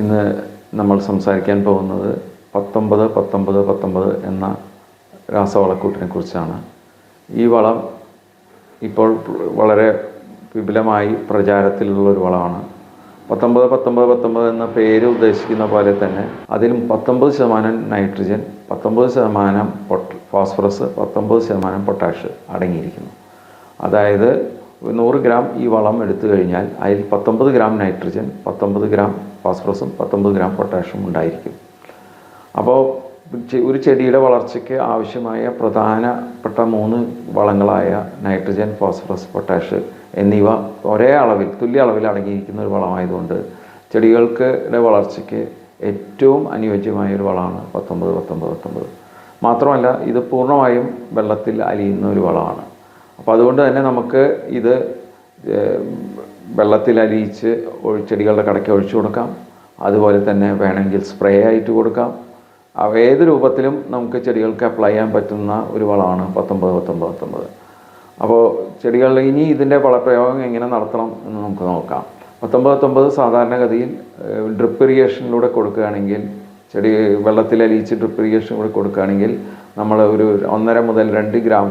ഇന്ന് നമ്മൾ സംസാരിക്കാൻ പോകുന്നത് പത്തൊമ്പത് പത്തൊമ്പത് പത്തൊമ്പത് എന്ന രാസവളക്കൂട്ടിനെ കുറിച്ചാണ് ഈ വളം ഇപ്പോൾ വളരെ വിപുലമായി പ്രചാരത്തിലുള്ള ഒരു വളമാണ്. പത്തൊമ്പത് പത്തൊമ്പത് പത്തൊമ്പത് എന്ന പേര് ഉദ്ദേശിക്കുന്ന പോലെ തന്നെ അതിൽ പത്തൊമ്പത് ശതമാനം നൈട്രജൻ പത്തൊമ്പത് ശതമാനം ഫോസ്ഫറസ് പത്തൊമ്പത് ശതമാനം പൊട്ടാഷ് അടങ്ങിയിരിക്കുന്നു. അതായത് നൂറ് ഗ്രാം ഈ വളം എടുത്തു കഴിഞ്ഞാൽ അതിൽ പത്തൊമ്പത് ഗ്രാം നൈട്രജൻ പത്തൊമ്പത് ഗ്രാം ഫോസ്ഫറസും പത്തൊമ്പത് ഗ്രാം പൊട്ടാഷ്യം ഉണ്ടായിരിക്കും. അപ്പോൾ ഒരു ചെടിയുടെ വളർച്ചയ്ക്ക് ആവശ്യമായ പ്രധാനപ്പെട്ട മൂന്ന് വളങ്ങളായ നൈട്രജൻ ഫോസ്ഫറസ് പൊട്ടാഷ് എന്നിവ ഒരേ അളവിൽ തുല്യ അളവിൽ അടങ്ങിയിരിക്കുന്ന ഒരു വളമായതുകൊണ്ട് ചെടികൾക്ക് വളർച്ചയ്ക്ക് ഏറ്റവും അനുയോജ്യമായ ഒരു വളമാണ് പത്തൊമ്പത് പത്തൊമ്പത് പത്തൊമ്പത്. മാത്രമല്ല ഇത് പൂർണമായും വെള്ളത്തിൽ അലിയുന്ന ഒരു വളമാണ്. അപ്പോൾ അതുകൊണ്ട് തന്നെ നമുക്ക് ഇത് വെള്ളത്തിൽ അലിയിച്ച് ചെടികളുടെ കടയ്ക്ക് ഒഴിച്ചു കൊടുക്കാം. അതുപോലെ തന്നെ വേണമെങ്കിൽ സ്പ്രേ ആയിട്ട് കൊടുക്കാം. ഏത് രൂപത്തിലും നമുക്ക് ചെടികൾക്ക് അപ്ലൈ ചെയ്യാൻ പറ്റുന്ന ഒരു വളമാണ് പത്തൊമ്പത് പത്തൊമ്പത് പത്തൊമ്പത്. അപ്പോൾ ചെടികൾ ഇനി ഇതിന്റെ വളപ്രയോഗം എങ്ങനെ നടത്തണം എന്ന് നമുക്ക് നോക്കാം. പത്തൊമ്പത് പത്തൊമ്പത് സാധാരണഗതിയിൽ ഡ്രിപ്പ് ഇറിഗേഷനിലൂടെ കൊടുക്കുകയാണെങ്കിൽ ചെടി വെള്ളത്തിൽ അലിയിച്ച് ഡ്രിപ്പ് ഇറിഗേഷനിലൂടെ കൊടുക്കുകയാണെങ്കിൽ നമ്മൾ ഒരു ഒന്നര മുതൽ രണ്ട് ഗ്രാം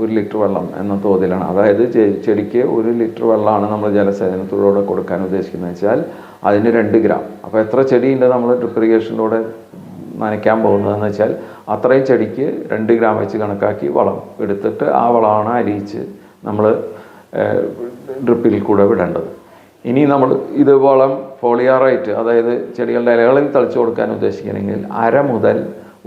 ഒരു ലിറ്റർ വെള്ളം എന്ന തോതിലാണ്. അതായത് ചെടിക്ക് ഒരു ലിറ്റർ വെള്ളമാണ് നമ്മൾ ജലസേചനത്തിലൂടെ കൊടുക്കാൻ ഉദ്ദേശിക്കുന്നത്. വെച്ചാൽ അതിന് രണ്ട് ഗ്രാം. അപ്പോൾ എത്ര ചെടിയുണ്ട് നമ്മൾ ഡ്രിപ്പ് ഇറിഗേഷനിലൂടെ നനയ്ക്കാൻ പോകുന്നതെന്ന് വെച്ചാൽ അത്രയും ചെടിക്ക് രണ്ട് ഗ്രാം വെച്ച് കണക്കാക്കി വളം എടുത്തിട്ട് ആ വളമാണ് അരിയിച്ച് നമ്മൾ ഡ്രിപ്പിൽ കൂടെ വിടേണ്ടത്. ഇനി നമ്മൾ ഇത് വളം ഫോളിയാറായിട്ട് അതായത് ചെടികളുടെ ഇലകളിൽ തളിച്ചു കൊടുക്കാൻ ഉദ്ദേശിക്കണമെങ്കിൽ അര മുതൽ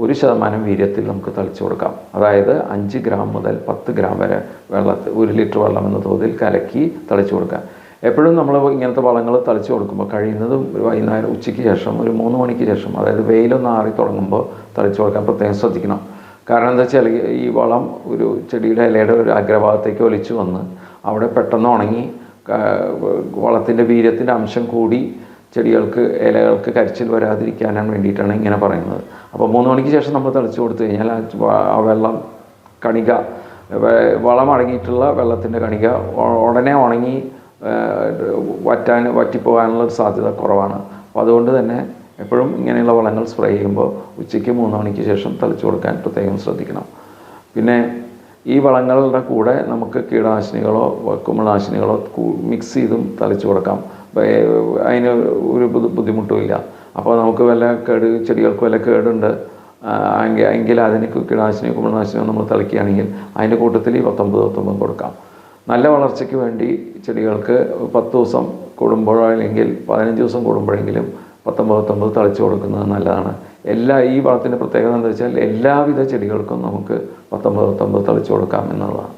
ഒരു ശതമാനം വീര്യത്തിൽ നമുക്ക് തളിച്ചു കൊടുക്കാം. അതായത് അഞ്ച് ഗ്രാം മുതൽ പത്ത് ഗ്രാം വരെ വെള്ളത്തിൽ ഒരു ലിറ്റർ വെള്ളം എന്ന തോതിൽ കലക്കി തളിച്ചു കൊടുക്കാം എപ്പോഴും നമ്മൾ ഇങ്ങനത്തെ വളങ്ങൾ തളിച്ചു കൊടുക്കുമ്പോൾ കഴിയുന്നതും ഒരു വൈകുന്നേരം ഉച്ചയ്ക്ക് ശേഷം ഒരു മൂന്ന് മണിക്ക് ശേഷം അതായത് വെയിലൊന്ന് ആറി തുടങ്ങുമ്പോൾ തളിച്ചു കൊടുക്കാൻ പ്രത്യേകം ശ്രദ്ധിക്കണം. കാരണം എന്താ വെച്ചാൽ ഈ വളം ഒരു ചെടിയുടെ ഇലയുടെ ഒരു അഗ്രഭാഗത്തേക്ക് ഒലിച്ചു വന്ന് അവിടെ പെട്ടെന്ന് ഉണങ്ങി വളത്തിന്റെ വീര്യത്തിന്റെ അംശം കൂടി ചെടികൾക്ക് ഇലകൾക്ക് കരിച്ചിൽ വരാതിരിക്കാനാണ് വേണ്ടിയിട്ടാണ് ഇങ്ങനെ പറയുന്നത്. അപ്പോൾ മൂന്ന് മണിക്ക് ശേഷം നമ്മൾ തളിച്ചു കൊടുത്തു കഴിഞ്ഞാൽ ആ വെള്ളം കണിക വളം അടങ്ങിയിട്ടുള്ള വെള്ളത്തിന്റെ കണിക ഉടനെ ഉണങ്ങി വറ്റാൻ വറ്റിപ്പോകാനുള്ള സാധ്യത കുറവാണ്. അപ്പോൾ അതുകൊണ്ട് തന്നെ എപ്പോഴും ഇങ്ങനെയുള്ള വളങ്ങൾ സ്പ്രേ ചെയ്യുമ്പോൾ ഉച്ചയ്ക്ക് മൂന്ന് മണിക്ക് ശേഷം തളിച്ചു കൊടുക്കാൻ പ്രത്യേകം ശ്രദ്ധിക്കണം. പിന്നെ ഈ വളങ്ങളുടെ കൂടെ നമുക്ക് കീടനാശിനികളോ കുമിളനാശിനികളോ മിക്സ് ചെയ്തും തളിച്ചു കൊടുക്കാം. അതിന് ഒരു ബുദ്ധി- ബുദ്ധിമുട്ടുമില്ല. അപ്പോൾ നമുക്ക് വല്ല കേട് ചെടികൾക്ക് വല്ല കേടുണ്ട് എങ്കിൽ എങ്കിൽ അതിന് കീടനാശിനിയോ കുമിളനാശിനിയോ നമ്മൾ തളിക്കുകയാണെങ്കിൽ അതിന്റെ കൂട്ടത്തിൽ ഈ പത്തൊമ്പത് പത്തൊമ്പത് കൊടുക്കാം. നല്ല വളർച്ചയ്ക്ക് വേണ്ടി ചെടികൾക്ക് പത്ത് ദിവസം കൂടുമ്പോഴോ അല്ലെങ്കിൽ പതിനഞ്ച് ദിവസം കൂടുമ്പോഴെങ്കിലും പത്തൊമ്പത് പത്തൊമ്പത് തളിച്ചു കൊടുക്കുന്നത് നല്ലതാണ്. എല്ലാ ഈ വളത്തിന്റെ പ്രത്യേകത എന്താ വെച്ചാൽ എല്ലാവിധ ചെടികൾക്കും നമുക്ക് പത്തൊമ്പത് പത്തൊമ്പത് തളിച്ചു കൊടുക്കാം എന്നുള്ളതാണ്.